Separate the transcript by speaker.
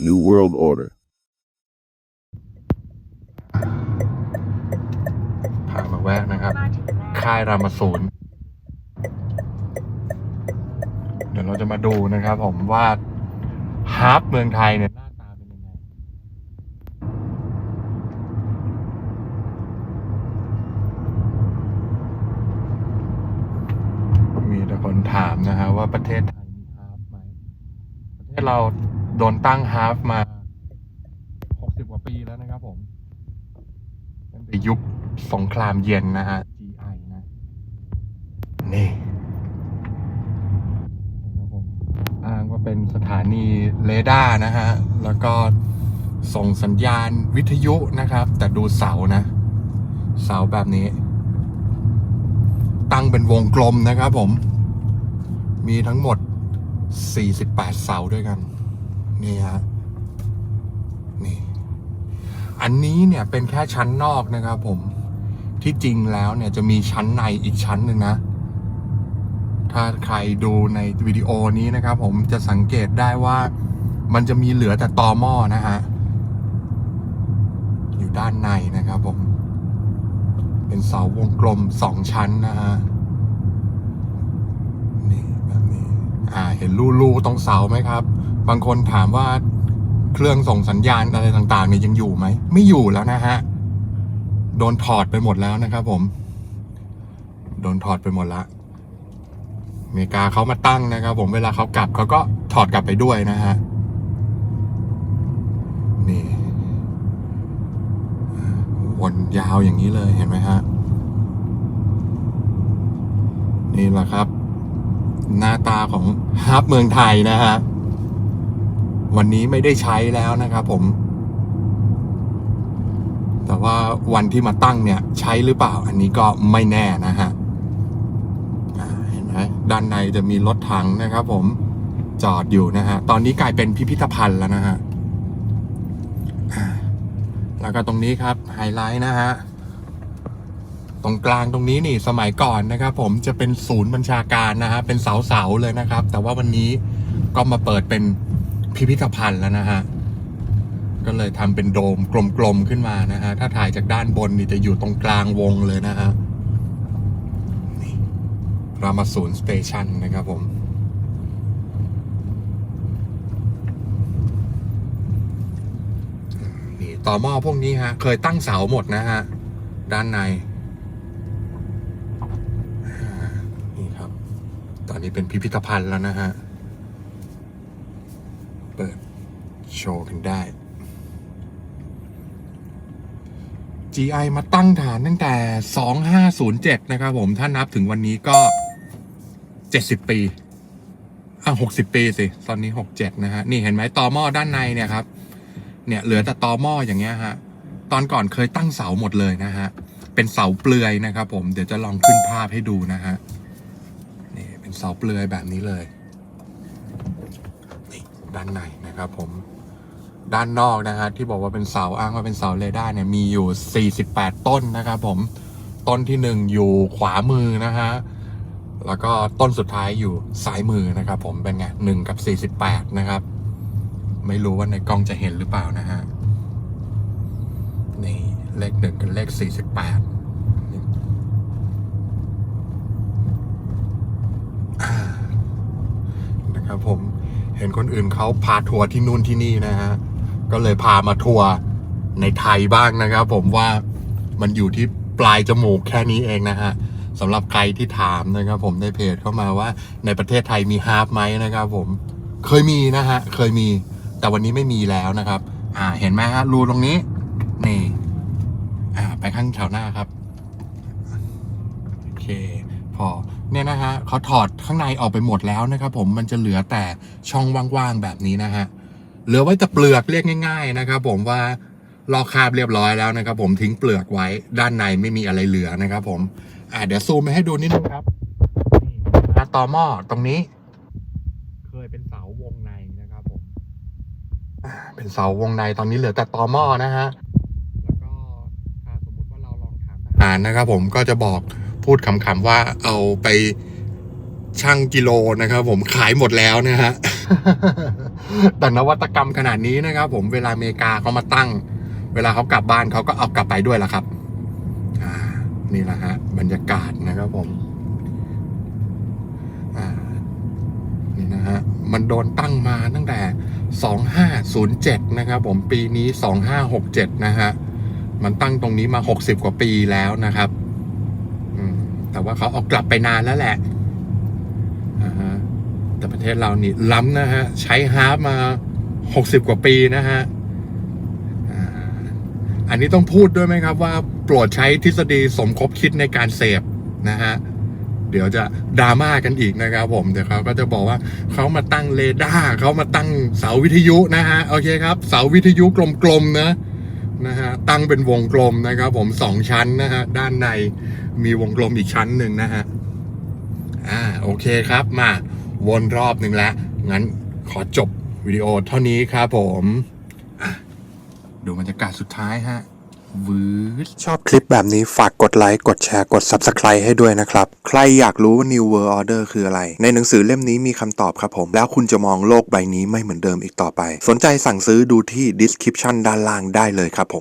Speaker 1: New World Order.
Speaker 2: พามาแวะนะครับ ค่ายรามาศูนย์เดี๋ยวเราจะมาดูนะครับผมว่าฮาร์ปเมืองไทยเนี่ยมีแต่คนถามนะฮะว่าประเทศไทยมีฮาร์ปไหมประเทศเรา โดนตั้งฮาร์ปมา 60 กว่าปีแล้วนะครับผมตั้งแต่ยุคสงครามเย็นนะฮะ GI นะ นี่นะครับผมอ้างว่าเป็นสถานีเรดาร์นะฮะ แล้วก็ส่งสัญญาณวิทยุนะครับ แต่ดูเสานะ เสาแบบนี้ ตั้งเป็นวงกลมนะครับผม มีทั้งหมด 48 เสาด้วยกัน นี่ฮะนี่ อันนี้เนี่ยเป็นแค่ชั้นนอกนะครับผมที่จริงแล้วเนี่ยจะมีชั้นในอีกชั้นหนึ่งนะ ถ้าใครดูในวิดีโอนี้นะครับผมจะสังเกตได้ว่ามันจะมีเหลือแต่ตอหม้อนะฮะ อยู่ด้านในนะครับผม เป็นเสาวงกลมสองชั้นนะฮะ นี่แบบนี้ อ่า เห็นรูๆตรงเสาไหมครับ บางคนถามว่าเครื่องส่งสัญญาณอะไรต่างๆเนี่ยยังอยู่ไหม ไม่อยู่แล้วนะฮะ โดนถอดไปหมดแล้วนะครับผม โดนถอดไปหมดล้วอเมริกาเขามาตั้งนะครับผมเวลาเขากลับเขาก็ถอดกลับไปด้วยนะฮะ นี่วนยาวอย่างนี้เลยเห็นไหมฮะ นี่แหละครับ หน้าตาของฮับเมืองไทยนะฮะ วันนี้ไม่ได้ใช้แล้วนะครับผม แต่ว่าวันที่มาตั้งเนี่ย ใช้หรือเปล่า อันนี้ก็ไม่แน่นะฮะเห็นไหมด้านในจะมีรถถังนะครับผมจอดอยู่นะฮะ ตอนนี้กลายเป็นพิพิธภัณฑ์แล้วนะฮะแล้วก็ตรงนี้ครับไฮไลท์นะฮะตรงกลางตรงนี้นี่สมัยก่อนนะครับ ผมจะเป็นศูนย์บัญชาการนะฮะเป็นเสาๆเลยนะครับ แต่ว่าวันนี้ก็มาเปิดเป็น พิพิธภัณฑ์แล้วนะฮะ ก็เลยทำเป็นโดมกลมๆขึ้นมานะฮะ ถ้าถ่ายจากด้านบนนี่จะอยู่ตรงกลางวงเลยนะฮะนี่รามาศูนย์สเตชันนะครับผมนี่ต่อหม้อพวกนี้ฮะ เคยตั้งเสาหมดนะฮะ ด้านใน นี่ครับ ตอนนี้เป็นพิพิธภัณฑ์แล้วนะฮะ เปิดโชว์กันได้ GI มาตั้งฐานตั้งแต่ 2507 นะครับผม ถ้านับถึงวันนี้ก็ 70 ปี อะ 60 ปีสิ ตอนนี้ 67 นะฮะ นี่เห็นไหมตอหม้อด้านในเนี่ยครับ เนี่ยเหลือแต่ตอหม้ออย่างเงี้ยฮะ ตอนก่อนเคยตั้งเสาหมดเลยนะฮะ เป็นเสาเปลือยนะครับผม เดี๋ยวจะลองขึ้นภาพให้ดูนะฮะ นี่เป็นเสาเปลือยแบบนี้เลย ด้านในนะครับผมด้านนอกนะฮะที่บอกว่าเป็นเสาอ้างว่าเป็นเสาเรดาร์เนี่ยมีอยู่ 48 ต้นนะครับผมต้นที่หนึ่งอยู่ขวามือนะฮะแล้วก็ต้นสุดท้ายอยู่ซ้ายมือนะครับ ผมเป็นไงหนึ่งกับ 48 นะครับ ไม่รู้ว่าในกล้องจะเห็นหรือเปล่านะฮะนี่เลขหนึ่งกับเลข 48นะครับผม เห็นคนอื่นเขาพาทัวร์ที่นู่นที่นี่นะฮะ ก็เลยพามาทัวร์ในไทยบ้างนะครับผมว่ามันอยู่ที่ปลายจมูกแค่นี้เองนะฮะสำหรับใครที่ถามนะครับผมในเพจเข้ามาว่าในประเทศไทยมีฮาร์ฟไหมนะครับผมเคยมีนะฮะ เคยมีแต่วันนี้ไม่มีแล้วนะครับ อ่าเห็นไหมฮะรูตรงนี้ นี่ อ่า ไปข้างแถวหน้าครับ โอเค พอเนี่ยนะฮะเขาถอดข้างในออกไปหมดแล้วนะครับผมมันจะเหลือแต่ช่องว่างๆแบบนี้นะฮะเหลือไว้แต่เปลือกเรียกง่าย ๆนะครับ ผมว่าลอกคราบเรียบร้อยแล้วนะครับ ผมทิ้งเปลือกไว้ด้านในไม่มีอะไรเหลือนะครับ ผมอ่าเดี๋ยวซูมไปให้ดูนิดนึงครับนี่นะตอหม้อตรงนี้ เคยเป็นเสาวงในนะครับ ผมอ่าเป็นเสาวงในตอนนี้เหลือแต่ตอหม้อนะฮะแล้วก็ถ้าสมมุติว่าเราลองถามทหารนะครับ ผมก็จะบอก พูดคำๆว่าเอาไปชั่งกิโลนะครับ ผมขายหมดแล้วนะฮะแต่นวัตกรรมขนาดนี้นะครับ ผมเวลาอเมริกาเขามาตั้ง เวลาเขากลับบ้านเขาก็เอากลับไปด้วยละครับนี่แหละฮะ บรรยากาศนะครับผมนี่นะฮะ มันโดนตั้งมาตั้งแต่ 2507 นะครับผมปีนี้ 2567 นะฮะ มันตั้งตรงนี้มา 60 กว่าปีแล้วนะครับ แต่ว่าเขาเอากลับไปนานแล้วแหละแต่ประเทศเรานี่ล้ำนะฮะ ใช้ฮาร์ปมา60กว่าปีนะฮะอันนี้ต้องพูดด้วยไหมครับว่าโปรดใช้ทฤษฎีสมคบคิดในการเสพนะฮะ เดี๋ยวจะดราม่ากันอีกนะครับผม เดี๋ยวเขาก็จะบอกว่าเขามาตั้งเรดาร์เขามาตั้งเสาวิทยุนะฮะ โอเคครับ เสาวิทยุกลมๆนะนะฮะ ตั้งเป็นวงกลมนะครับผมสองชั้นนะฮะ ด้านใน มีวงกลมอีกชั้นหนึ่งนะฮะ อ่า โอเคครับมาวนรอบหนึ่งแล้ว งั้นขอจบวิดีโอเท่านี้ครับผมดูบรรยากาศสุดท้ายฮะวืด
Speaker 1: ชอบคลิปแบบนี้ฝากกดไลค์ กดแชร์ กด Subscribe ให้ด้วยนะครับ ใครอยากรู้ว่า New World Order คืออะไร ในหนังสือเล่มนี้มีคำตอบครับผม แล้วคุณจะมองโลกใบนี้ไม่เหมือนเดิมอีกต่อไป สนใจสั่งซื้อดูที่ description ด้านล่างได้เลยครับผม